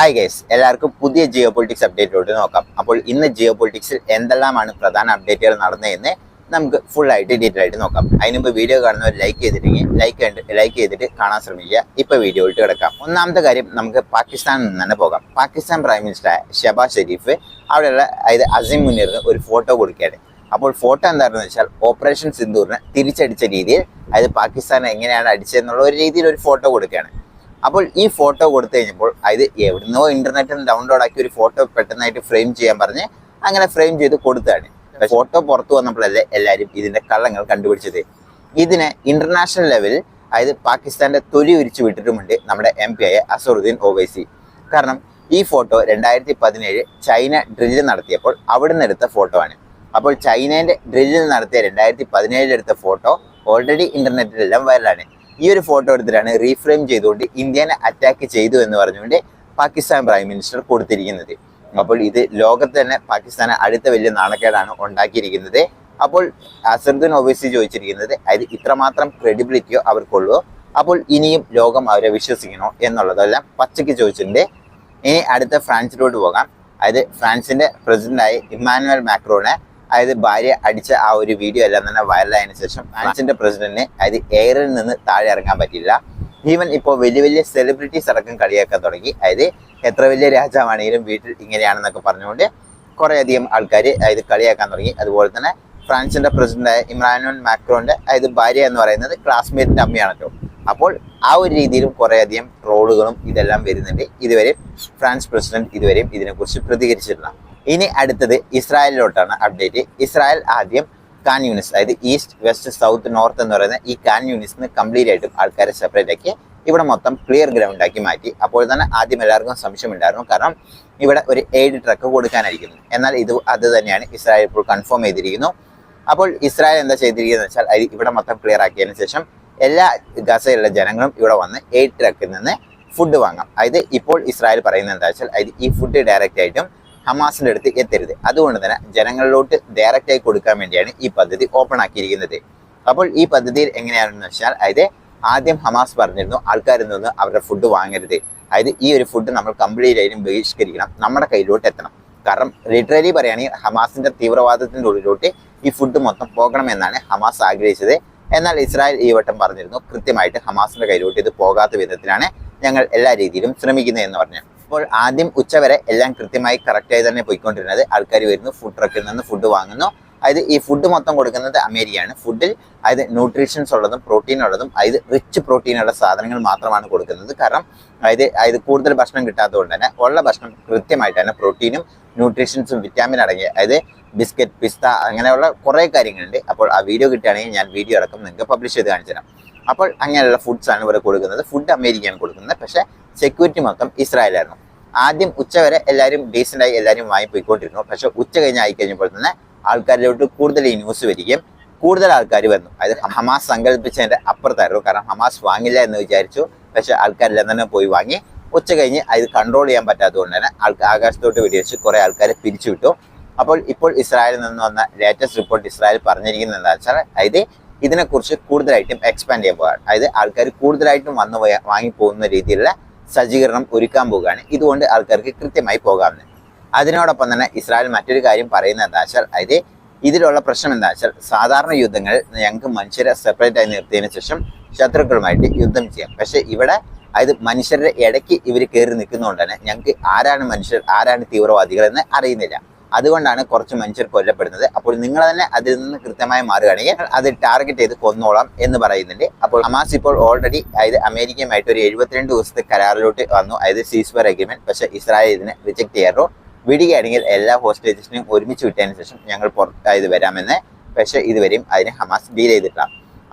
Hi guys എല്ലാവർക്കും പുതിയ Jio politics അപ്ഡേറ്റിലോട്ട് നോക്കാം. അപ്പോൾ ഇന്ന് ജിയോ പൊളിറ്റിക്സിൽ എന്തെല്ലാമാണ് പ്രധാന അപ്ഡേറ്റുകൾ നടന്നതെന്ന് നമുക്ക് ഫുൾ ആയിട്ട് ഡീറ്റെയിൽ ആയിട്ട് നോക്കാം. അതിന് മുമ്പ് വീഡിയോ കാണുന്നവർ ലൈക്ക് ചെയ്തിട്ടെങ്കിൽ ലൈക്ക് ലൈക്ക് ചെയ്തിട്ട് കാണാൻ ശ്രമിക്കുക. ഇപ്പൊ ഇട്ട് കിടക്കാം. ഒന്നാമത്തെ കാര്യം നമുക്ക് പാകിസ്ഥാനിൽ നിന്ന് തന്നെ പോകാം. പാകിസ്ഥാൻ പ്രൈം മിനിസ്റ്റർ ഷബാസ് ഷെരീഫ് അവിടെയുള്ള അതായത് അസിം മുനീറിന് ഒരു ഫോട്ടോ കൊടുക്കുകയാണ്. അപ്പോൾ ഫോട്ടോ എന്താണെന്ന് വെച്ചാൽ ഓപ്പറേഷൻ സിന്ദൂറിനെ തിരിച്ചടിച്ച രീതിയിൽ അതായത് പാകിസ്ഥാൻ എങ്ങനെയാണ് അടിച്ചതെന്നുള്ള ഒരു രീതിയിൽ ഒരു ഫോട്ടോ കൊടുക്കുകയാണ്. അപ്പോൾ ഈ ഫോട്ടോ കൊടുത്തു കഴിഞ്ഞപ്പോൾ അത് എവിടുന്നോ ഇന്റർനെറ്റിൽ ഡൗൺലോഡ് ആക്കി ഒരു ഫോട്ടോ പെട്ടെന്നായിട്ട് ഫ്രെയിം ചെയ്യാൻ പറഞ്ഞ് അങ്ങനെ ഫ്രെയിം ചെയ്ത് കൊടുത്താണ് ഫോട്ടോ പുറത്തു വന്നപ്പോഴല്ലേ എല്ലാവരും ഇതിന്റെ കള്ളങ്ങൾ കണ്ടുപിടിച്ചത്. ഇതിനെ ഇന്റർനാഷണൽ ലെവലിൽ അതായത് പാകിസ്ഥാന്റെ തൊലി ഉരിച്ചു വിട്ടിട്ടുമുണ്ട് നമ്മുടെ എം പി ആയ അസറുദ്ദീൻ ഒവൈസി കാരണം ഈ ഫോട്ടോ രണ്ടായിരത്തി പതിനേഴ് ചൈന ഡ്രില്ല് നടത്തിയപ്പോൾ അവിടുന്ന് എടുത്ത ഫോട്ടോ ആണ്. അപ്പോൾ ചൈനേന്റെ ഡ്രില്ലിൽ നടത്തിയ രണ്ടായിരത്തി പതിനേഴിലെടുത്ത ഫോട്ടോ ഓൾറെഡി ഇന്റർനെറ്റിലെല്ലാം വൈറലാണ് ഈ ഒരു ഫോട്ടോ എടുത്തിട്ടാണ് റീഫ്രെയിം ചെയ്തുകൊണ്ട് ഇന്ത്യനെ അറ്റാക്ക് ചെയ്തു എന്ന് പറഞ്ഞുകൊണ്ട് പാകിസ്ഥാൻ പ്രൈം മിനിസ്റ്റർ കൊടുത്തിരിക്കുന്നത്. അപ്പോൾ ഇത് ലോകത്ത് തന്നെ പാകിസ്ഥാനെ അടുത്ത വലിയ നാണക്കേടാണ് ഉണ്ടാക്കിയിരിക്കുന്നത്. അപ്പോൾ അസറുദ്ദീൻ ഒവൈസി ചോദിച്ചിരിക്കുന്നത് അത് ഇത്രമാത്രം ക്രെഡിബിലിറ്റിയോ അവർക്കുള്ളൂ അപ്പോൾ ഇനിയും ലോകം അവരെ വിശ്വസിക്കണോ എന്നുള്ളതെല്ലാം പച്ചയ്ക്ക് ചോദിച്ചിട്ടുണ്ട്. ഇനി അടുത്ത ഫ്രാൻസിലോട്ട് പോകാം. അതായത് ഫ്രാൻസിന്റെ പ്രസിഡന്റായ ഇമ്മാനുവൽ മാക്രോനെ അതായത് ഭാര്യ അടിച്ച ആ ഒരു വീഡിയോ എല്ലാം തന്നെ വൈറലായതിനു ശേഷം ഫ്രാൻസിന്റെ പ്രസിഡന്റിന് അതായത് എയറിൽ നിന്ന് താഴെ ഇറങ്ങാൻ പറ്റില്ല ഈവൻ ഇപ്പോൾ വലിയ വലിയ സെലിബ്രിറ്റീസ് അടക്കം കളിയാക്കാൻ തുടങ്ങി. അതായത് എത്ര വലിയ രാജാവാണെങ്കിലും വീട്ടിൽ ഇങ്ങനെയാണെന്നൊക്കെ പറഞ്ഞുകൊണ്ട് കുറേയധികം ആൾക്കാർ അതായത് കളിയാക്കാൻ തുടങ്ങി. അതുപോലെ തന്നെ ഫ്രാൻസിന്റെ പ്രസിഡന്റായ ഇമ്രാനോൻ മാക്രോന്റെ അതായത് ഭാര്യ എന്ന് പറയുന്നത് ക്ലാസ്മേറ്റിന്റെ അമ്മയാണല്ലോ. അപ്പോൾ ആ ഒരു രീതിയിലും കുറേയധികം ട്രോളുകളും ഇതെല്ലാം വരുന്നുണ്ട്. ഇതുവരെ ഫ്രാൻസ് പ്രസിഡന്റ് ഇതുവരെയും ഇതിനെക്കുറിച്ച് പ്രതികരിച്ചിട്ടില്ല. ഇനി അടുത്തത് ഇസ്രായേലിലോട്ടാണ് അപ്ഡേറ്റ്. ഇസ്രായേൽ ആദ്യം കാൻ യൂണിസ് അതായത് ഈസ്റ്റ് വെസ്റ്റ് സൗത്ത് നോർത്ത് എന്ന് പറയുന്ന ഈ കാൻ യൂണിസിന് കംപ്ലീറ്റ് ആയിട്ടും ആൾക്കാരെ സെപ്പറേറ്റ് ആക്കി ഇവിടെ മൊത്തം ക്ലിയർ ഗ്രൗണ്ട് ആക്കി മാറ്റി. അപ്പോൾ തന്നെ ആദ്യം എല്ലാവർക്കും സംശയമുണ്ടായിരുന്നു. കാരണം ഇവിടെ ഒരു എയ്ഡ് ട്രക്ക് കൊടുക്കാനായിരിക്കുന്നു. എന്നാൽ ഇത് അത് തന്നെയാണ് ഇസ്രായേൽ ഇപ്പോൾ കൺഫേം ചെയ്തിരിക്കുന്നു. അപ്പോൾ ഇസ്രായേൽ എന്താ ചെയ്തിരിക്കുന്നത് വെച്ചാൽ ഇവിടെ മൊത്തം ക്ലിയർ ആക്കിയതിനു ശേഷം എല്ലാ ഗസയിലുള്ള ജനങ്ങളും ഇവിടെ വന്ന് എയ്ഡ് ട്രക്കിൽ നിന്ന് ഫുഡ് വാങ്ങാം. അതായത് ഇപ്പോൾ ഇസ്രായേൽ പറയുന്നത് എന്താ വെച്ചാൽ അതായത് ഈ ഫുഡ് ഡയറക്റ്റ് ആയിട്ടും ഹമാസിന്റെ അടുത്ത് എത്തരുത്. അതുകൊണ്ട് തന്നെ ജനങ്ങളിലോട്ട് ഡയറക്റ്റായി കൊടുക്കാൻ വേണ്ടിയാണ് ഈ പദ്ധതി ഓപ്പൺ ആക്കിയിരിക്കുന്നത്. അപ്പോൾ ഈ പദ്ധതിയിൽ എങ്ങനെയാണെന്ന് വെച്ചാൽ അതായത് ആദ്യം ഹമാസ് പറഞ്ഞിരുന്നു ആൾക്കാരിൽ നിന്ന് അവരുടെ ഫുഡ് വാങ്ങരുത്. അതായത് ഈ ഒരു ഫുഡ് നമ്മൾ കംപ്ലീറ്റ് ആയിട്ടും ബഹിഷ്കരിക്കണം നമ്മുടെ കയ്യിലോട്ട് എത്തണം. കാരണം ലിറ്ററലി പറയുകയാണെങ്കിൽ ഹമാസിന്റെ തീവ്രവാദത്തിന്റെ ഉള്ളിലോട്ട് ഈ ഫുഡ് മൊത്തം പോകണമെന്നാണ് ഹമാസ് ആഗ്രഹിച്ചത്. എന്നാൽ ഇസ്രായേൽ ഈ വട്ടം പറഞ്ഞിരുന്നു കൃത്യമായിട്ട് ഹമാസിന്റെ കയ്യിലോട്ട് ഇത് പോകാത്ത വിധത്തിലാണ് ഞങ്ങൾ എല്ലാ രീതിയിലും ശ്രമിക്കുന്നത് എന്ന് പറഞ്ഞു. അപ്പോൾ ആദ്യം ഉച്ചവരെ എല്ലാം കൃത്യമായി കറക്റ്റായി തന്നെ പോയിക്കൊണ്ടിരുന്നത്. ആൾക്കാർ വരുന്നു ഫുഡ് ട്രക്കിൽ നിന്ന് ഫുഡ് വാങ്ങുന്നു. അതായത് ഈ ഫുഡ് മൊത്തം കൊടുക്കുന്നത് അമേരിക്കയാണ്. ഫുഡിൽ അതായത് ന്യൂട്രീഷൻസ് ഉള്ളതും പ്രോട്ടീൻ ഉള്ളതും അതായത് റിച്ച് പ്രോട്ടീനുള്ള സാധനങ്ങൾ മാത്രമാണ് കൊടുക്കുന്നത്. കാരണം അതായത് അതായത് കൂടുതൽ ഭക്ഷണം കിട്ടാത്തതുകൊണ്ട് തന്നെ ഉള്ള ഭക്ഷണം കൃത്യമായിട്ട് തന്നെ പ്രോട്ടീനും ന്യൂട്രീഷൻസും വിറ്റാമിൻ അടങ്ങിയ അതായത് ബിസ്ക്കറ്റ് പിസ്ത അങ്ങനെയുള്ള കുറേ കാര്യങ്ങളുണ്ട്. അപ്പോൾ ആ വീഡിയോ കിട്ടുകയാണെങ്കിൽ ഞാൻ വീഡിയോ അടക്കം നിങ്ങൾക്ക് പബ്ലിഷ് ചെയ്ത് കാണിച്ചു തരാം അപ്പോൾ അങ്ങനെയുള്ള ഫുഡ്സ് ആണ് ഇവിടെ കൊടുക്കുന്നത്. ഫുഡ് അമേരിക്കയാണ് കൊടുക്കുന്നത്. പക്ഷേ സെക്യൂരിറ്റി മൊത്തം ഇസ്രായേലായിരുന്നു. ആദ്യം ഉച്ചവരെ എല്ലാവരും ഡീസന്റായി എല്ലാവരും വാങ്ങിപ്പോയിക്കൊണ്ടിരുന്നു. പക്ഷേ ഉച്ച കഴിഞ്ഞ് ആയി കഴിഞ്ഞപ്പോൾ തന്നെ ആൾക്കാരിലോട്ട് കൂടുതൽ ഈ ന്യൂസ് വരികയും കൂടുതൽ ആൾക്കാർ വന്നു. അതായത് ഹമാസ് സങ്കല്പിച്ചതിന്റെ അപ്പുറത്തായിരുന്നു. കാരണം ഹമാസ് വാങ്ങില്ല എന്ന് വിചാരിച്ചു. പക്ഷേ ആൾക്കാരെല്ലാം തന്നെ പോയി വാങ്ങി. ഉച്ച കഴിഞ്ഞ് അത് കൺട്രോൾ ചെയ്യാൻ പറ്റാത്തതുകൊണ്ട് തന്നെ ആൾക്ക് ആകാശത്തോട്ട് വെടിവെച്ച് കുറേ ആൾക്കാരെ പിരിച്ചുവിട്ടു. അപ്പോൾ ഇപ്പോൾ ഇസ്രായേലിൽ നിന്ന് വന്ന ലേറ്റസ്റ്റ് റിപ്പോർട്ട് ഇസ്രായേൽ പറഞ്ഞിരിക്കുന്നത് എന്താ വെച്ചാൽ അതായത് ഇതിനെക്കുറിച്ച് കൂടുതലായിട്ടും എക്സ്പാൻഡ് ചെയ്യാൻ പോകാൻ അതായത് ആൾക്കാർ കൂടുതലായിട്ടും വന്ന് പോയ- വാങ്ങിപ്പോകുന്ന രീതിയിലുള്ള സജ്ജീകരണം ഒരുക്കാൻ പോവുകയാണ്. ഇതുകൊണ്ട് ആൾക്കാർക്ക് കൃത്യമായി പോകാവുന്നത്. അതിനോടൊപ്പം തന്നെ ഇസ്രായേൽ മറ്റൊരു കാര്യം പറയുന്നത് എന്താ വെച്ചാൽ അതായത് ഇതിലുള്ള പ്രശ്നം എന്താ വെച്ചാൽ സാധാരണ യുദ്ധങ്ങൾ ഞങ്ങൾക്ക് മനുഷ്യരെ സെപ്പറേറ്റ് ആയി നിർത്തിയതിനു ശേഷം ശത്രുക്കളുമായിട്ട് യുദ്ധം ചെയ്യാം. പക്ഷെ ഇവിടെ അതായത് മനുഷ്യരുടെ ഇടയ്ക്ക് ഇവർ കയറി നിൽക്കുന്നതുകൊണ്ട് തന്നെ ഞങ്ങൾക്ക് ആരാണ് മനുഷ്യർ ആരാണ് തീവ്രവാദികൾ എന്ന് അറിയുന്നില്ല. അതുകൊണ്ടാണ് കുറച്ച് മനുഷ്യർ കൊല്ലപ്പെടുന്നത്. അപ്പോൾ നിങ്ങൾ തന്നെ അതിൽ നിന്ന് കൃത്യമായി മാറുകയാണെങ്കിൽ അത് ടാർഗറ്റ് ചെയ്ത് കൊന്നോളാം എന്ന് പറയുന്നുണ്ട്. അപ്പോൾ ഹമാസ് ഇപ്പോൾ ഓൾറെഡി അതായത് അമേരിക്കയുമായിട്ട് ഒരു എഴുപത്തിരണ്ട് ദിവസത്തെ കരാറിലോട്ട് വന്നു. അതായത് സീസ്ഫയർ അഗ്രിമെന്റ് പക്ഷേ ഇസ്രായേൽ ഇതിനെ റിജക്ട് ചെയ്യാറോ വിടുകയാണെങ്കിൽ എല്ലാ ഹോസ്റ്റേജസിനെയും ഒരുമിച്ച് വിട്ടതിന് ശേഷം ഞങ്ങൾ പുറത്തായത് വരാമെന്ന് പക്ഷേ ഇതുവരെയും അതിനെ ഹമാസ് ഡീൽ ചെയ്തിട്ടില്ല.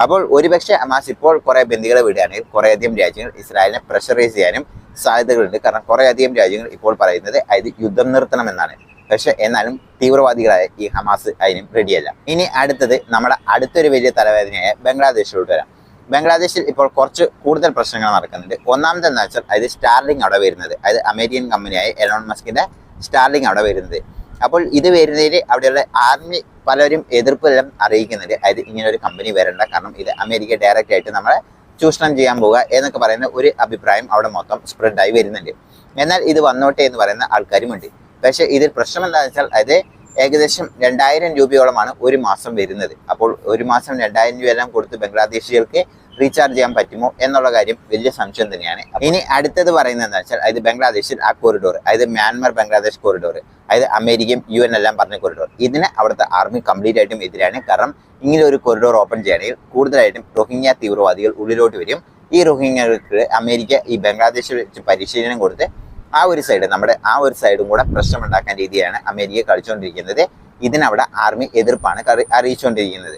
അപ്പോൾ ഒരുപക്ഷെ ഹമാസ് ഇപ്പോൾ കുറെ ബന്ധികളെ വിടുകയാണെങ്കിൽ കുറേയധികം രാജ്യങ്ങൾ ഇസ്രായേലിനെ പ്രഷറൈസ് ചെയ്യാനും സാധ്യതകളുണ്ട്. കാരണം കുറേയധികം രാജ്യങ്ങൾ ഇപ്പോൾ പറയുന്നത് അതായത് യുദ്ധം നിർത്തണമെന്നാണ് പക്ഷെ എന്നാലും തീവ്രവാദികളായ ഈ ഹമാസ് അതിനും റെഡിയല്ല ഇനി അടുത്തത് നമ്മുടെ അടുത്തൊരു വലിയ തലവേദനയായ ബംഗ്ലാദേശിലോട്ട് വരാം. ബംഗ്ലാദേശിൽ ഇപ്പോൾ കുറച്ച് കൂടുതൽ പ്രശ്നങ്ങൾ നടക്കുന്നുണ്ട്. ഒന്നാമതെന്ന് വെച്ചാൽ അതായത് സ്റ്റാർലിംഗ് അവിടെ വരുന്നത്. അതായത് അമേരിക്കൻ കമ്പനിയായ എലോൺ മസ്കിന്റെ സ്റ്റാർലിംഗ് അവിടെ വരുന്നത്. അപ്പോൾ ഇത് വരുന്നതിൽ അവിടെയുള്ള ആർമി പലരും എതിർപ്പെല്ലാം അറിയിക്കുന്നുണ്ട്. അതായത് ഇങ്ങനെ ഒരു കമ്പനി വരണ്ട കാരണം ഇത് അമേരിക്ക ഡയറക്റ്റ് ആയിട്ട് നമ്മളെ ചൂഷണം ചെയ്യാൻ പോവുക എന്നൊക്കെ പറയുന്ന ഒരു അഭിപ്രായം അവിടെ മൊത്തം സ്പ്രെഡായി വരുന്നുണ്ട്. എന്നാൽ ഇത് വന്നോട്ടെ എന്ന് പറയുന്ന ആൾക്കാരുമുണ്ട്. പക്ഷേ ഇതിൽ പ്രശ്നം എന്താണെന്ന് വെച്ചാൽ അത് ഏകദേശം രണ്ടായിരം രൂപയോളമാണ് ഒരു മാസം വരുന്നത്. അപ്പോൾ ഒരു മാസം രണ്ടായിരം രൂപ എല്ലാം കൊടുത്ത് ബംഗ്ലാദേശികൾക്ക് റീചാർജ് ചെയ്യാൻ പറ്റുമോ എന്നുള്ള കാര്യം വലിയ സംശയം തന്നെയാണ്. ഇനി അടുത്തത് പറയുന്നത് എന്താ വെച്ചാൽ അത് ബംഗ്ലാദേശിൽ ആ കോറിഡോർ അതായത് മ്യാൻമർ ബംഗ്ലാദേശ് കോറിഡോർ അതായത് അമേരിക്കയും യു എൻ എല്ലാം പറഞ്ഞ കോറിഡോർ ഇതിന് അവിടുത്തെ ആർമി കംപ്ലീറ്റ് ആയിട്ടും എതിരാണ്. കാരണം ഇങ്ങനെ ഒരു കോറിഡോർ ഓപ്പൺ ചെയ്യണമെങ്കിൽ കൂടുതലായിട്ടും റോഹിംഗ്യ തീവ്രവാദികൾ ഉള്ളിലോട്ട് വരും. ഈ റോഹിംഗ്യകൾക്ക് അമേരിക്ക ഈ ബംഗ്ലാദേശിൽ വെച്ച് പരിശീലനം കൊടുത്ത് ആ ഒരു സൈഡ് നമ്മുടെ ആ ഒരു സൈഡും കൂടെ പ്രശ്നമുണ്ടാക്കാൻ രീതിയാണ് അമേരിക്ക കളിച്ചുകൊണ്ടിരിക്കുന്നത് ഇതിനവിടെ ആർമി എതിർപ്പാണ് അറിയിച്ചുകൊണ്ടിരിക്കുന്നത്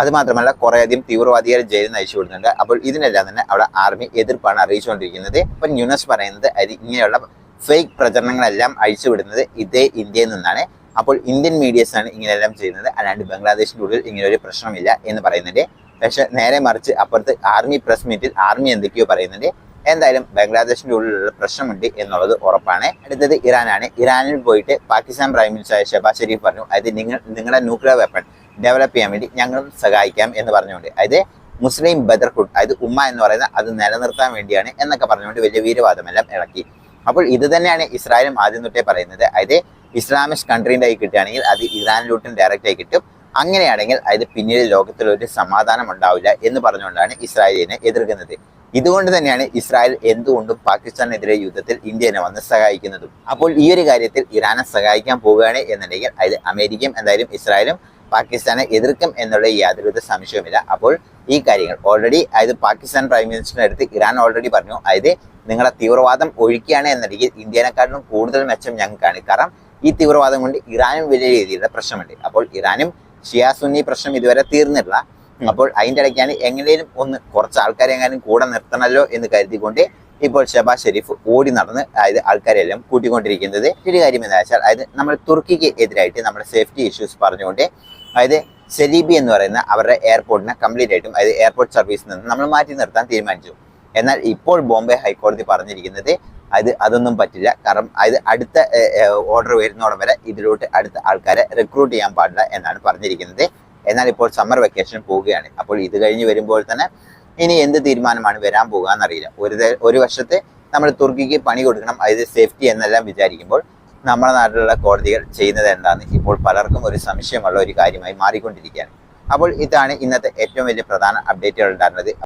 അതുമാത്രമല്ല കുറേയധികം തീവ്രവാദികൾ ജയിലിൽ നയിച്ചു വിടുന്നുണ്ട് അപ്പോൾ ഇതിനെല്ലാം തന്നെ അവിടെ ആർമി എതിർപ്പാണ് അറിയിച്ചുകൊണ്ടിരിക്കുന്നത് ഇപ്പം ന്യൂനസ് പറയുന്നത് അത് ഇങ്ങനെയുള്ള ഫേക്ക് പ്രചരണങ്ങളെല്ലാം അഴിച്ചുവിടുന്നത് ഇതേ ഇന്ത്യയിൽ നിന്നാണ്. അപ്പോൾ ഇന്ത്യൻ മീഡിയസ് ആണ് ഇങ്ങനെയെല്ലാം ചെയ്യുന്നത്. അല്ലാണ്ട് ബംഗ്ലാദേശിന്റെ ഉള്ളിൽ ഇങ്ങനെ ഒരു പ്രശ്നമില്ല എന്ന് പറയുന്നുണ്ട്. പക്ഷേ നേരെ മറിച്ച് അപ്പുറത്ത് ആർമി പ്രസ് മീറ്റിൽ ആർമി എന്തൊക്കെയോ പറയുന്നുണ്ട്. എന്തായാലും ബംഗ്ലാദേശിന്റെ ഉള്ളിലുള്ള പ്രശ്നമുണ്ട് എന്നുള്ളത് ഉറപ്പാണ്. അടുത്തത് ഇറാനാണ്. ഇറാനിൽ പോയിട്ട് പാകിസ്ഥാൻ പ്രൈം മിനിസ്റ്റർ ഷെബാസ് ഷെരീഫ് പറഞ്ഞു അതായത് നിങ്ങൾ നിങ്ങളുടെ ന്യൂക്ലിയർ വെപ്പൺ ഡെവലപ്പ് ചെയ്യാൻ വേണ്ടി ഞങ്ങൾ സഹായിക്കാം എന്ന് പറഞ്ഞുകൊണ്ട്. അതായത് മുസ്ലിം ബദർഹുഡ് അതായത് ഉമ്മ എന്ന് പറയുന്ന അത് നിലനിർത്താൻ വേണ്ടിയാണ് എന്നൊക്കെ പറഞ്ഞുകൊണ്ട് വലിയ വീരവാദമെല്ലാം ഇളക്കി. അപ്പോൾ ഇത് തന്നെയാണ് ഇസ്രായേലും ആദ്യം തൊട്ടേ പറയുന്നത്. അതായത് ഇസ്ലാമിക് കൺട്രീന്റെ ആയി കിട്ടുകയാണെങ്കിൽ അത് ഇറാനിലോട്ടും ഡയറക്റ്റ് ആയി കിട്ടും. അങ്ങനെയാണെങ്കിൽ അത് പിന്നീട് ലോകത്തിൽ ഒരു സമാധാനം ഉണ്ടാവില്ല എന്ന് പറഞ്ഞുകൊണ്ടാണ് ഇസ്രായേലിനെ എതിർക്കുന്നത്. ഇതുകൊണ്ട് തന്നെയാണ് ഇസ്രായേൽ എന്തുകൊണ്ടും പാകിസ്ഥാനെതിരെ യുദ്ധത്തിൽ ഇന്ത്യനെ വന്ന് സഹായിക്കുന്നതും. അപ്പോൾ ഈ ഒരു കാര്യത്തിൽ ഇറാനെ സഹായിക്കാൻ പോവുകയാണ് എന്നുണ്ടെങ്കിൽ അത് അമേരിക്കയും എന്തായാലും ഇസ്രായേലും പാകിസ്ഥാനെ എതിർക്കും എന്നുള്ള യാതൊരുവിധ സംശയവുമില്ല. അപ്പോൾ ഈ കാര്യങ്ങൾ ഓൾറെഡി അതായത് പാകിസ്ഥാൻ പ്രൈം മിനിസ്റ്ററിന്റെ അടുത്ത് ഇറാൻ ഓൾറെഡി പറഞ്ഞു. അതായത് നിങ്ങളെ തീവ്രവാദം ഒഴിക്കുകയാണ് എന്നുണ്ടെങ്കിൽ ഇന്ത്യനെക്കാട്ടിലും കൂടുതൽ മെച്ചം ഞങ്ങൾക്കാണ്. കാരണം ഈ തീവ്രവാദം കൊണ്ട് ഇറാനും വലിയ രീതിയിലുള്ള പ്രശ്നമുണ്ട്. അപ്പോൾ ഇറാനും ഷിയ സുന്നി പ്രശ്നം ഇതുവരെ തീർന്നിട്ടില്ല അപ്പോൾ അതിന്റെ ഇടയ്ക്കാണ് എങ്ങനെയും ഒന്ന് കുറച്ച് ആൾക്കാരെ എങ്ങാനും കൂടെ നിർത്തണമല്ലോ എന്ന് കരുതിക്കൊണ്ട് ഇപ്പോൾ ഷബാസ് ഷെരീഫ് ഓടി നടന്ന് അതായത് ആൾക്കാരെല്ലാം കൂട്ടിക്കൊണ്ടിരിക്കുന്നത്. ഒരു കാര്യം എന്താ വെച്ചാൽ അതായത് നമ്മൾ തുർക്കിക്ക് എതിരായിട്ട് നമ്മുടെ സേഫ്റ്റി ഇഷ്യൂസ് പറഞ്ഞുകൊണ്ട് അതായത് സെലീബി എന്ന് പറയുന്ന അവരുടെ എയർപോർട്ടിനെ കംപ്ലീറ്റ് ആയിട്ടും അതായത് എയർപോർട്ട് സർവീസിൽ നിന്ന് നമ്മൾ മാറ്റി നിർത്താൻ തീരുമാനിച്ചു. എന്നാൽ ഇപ്പോൾ ബോംബെ ഹൈക്കോടതി പറഞ്ഞിരിക്കുന്നത് അത് അതൊന്നും പറ്റില്ല. കാരണം അത് അടുത്ത ഓർഡർ വരുന്നോടം വരെ ഇതിലോട്ട് അടുത്ത ആൾക്കാരെ റിക്രൂട്ട് ചെയ്യാൻ പാടില്ല എന്നാണ് പറഞ്ഞിരിക്കുന്നത്. എന്നാൽ ഇപ്പോൾ സമ്മർ വെക്കേഷൻ പോവുകയാണ്. അപ്പോൾ ഇത് കഴിഞ്ഞ് വരുമ്പോൾ തന്നെ ഇനി എന്ത് തീരുമാനമാണ് വരാൻ പോകുക എന്നറിയില്ല ഒരു ഒരു വർഷത്തെ നമ്മൾ തുർക്കിക്ക് പണി കൊടുക്കണം അതായത് സേഫ്റ്റി എന്നെല്ലാം വിചാരിക്കുമ്പോൾ നമ്മുടെ നാട്ടിലുള്ള കോടതികൾ ചെയ്യുന്നത് എന്താണെന്ന് ഇപ്പോൾ പലർക്കും ഒരു സംശയമുള്ള ഒരു കാര്യമായി മാറിക്കൊണ്ടിരിക്കുകയാണ്. അപ്പോൾ ഇതാണ് ഇന്നത്തെ ഏറ്റവും വലിയ പ്രധാന അപ്ഡേറ്റുകൾ ഉണ്ടായിരുന്നത്.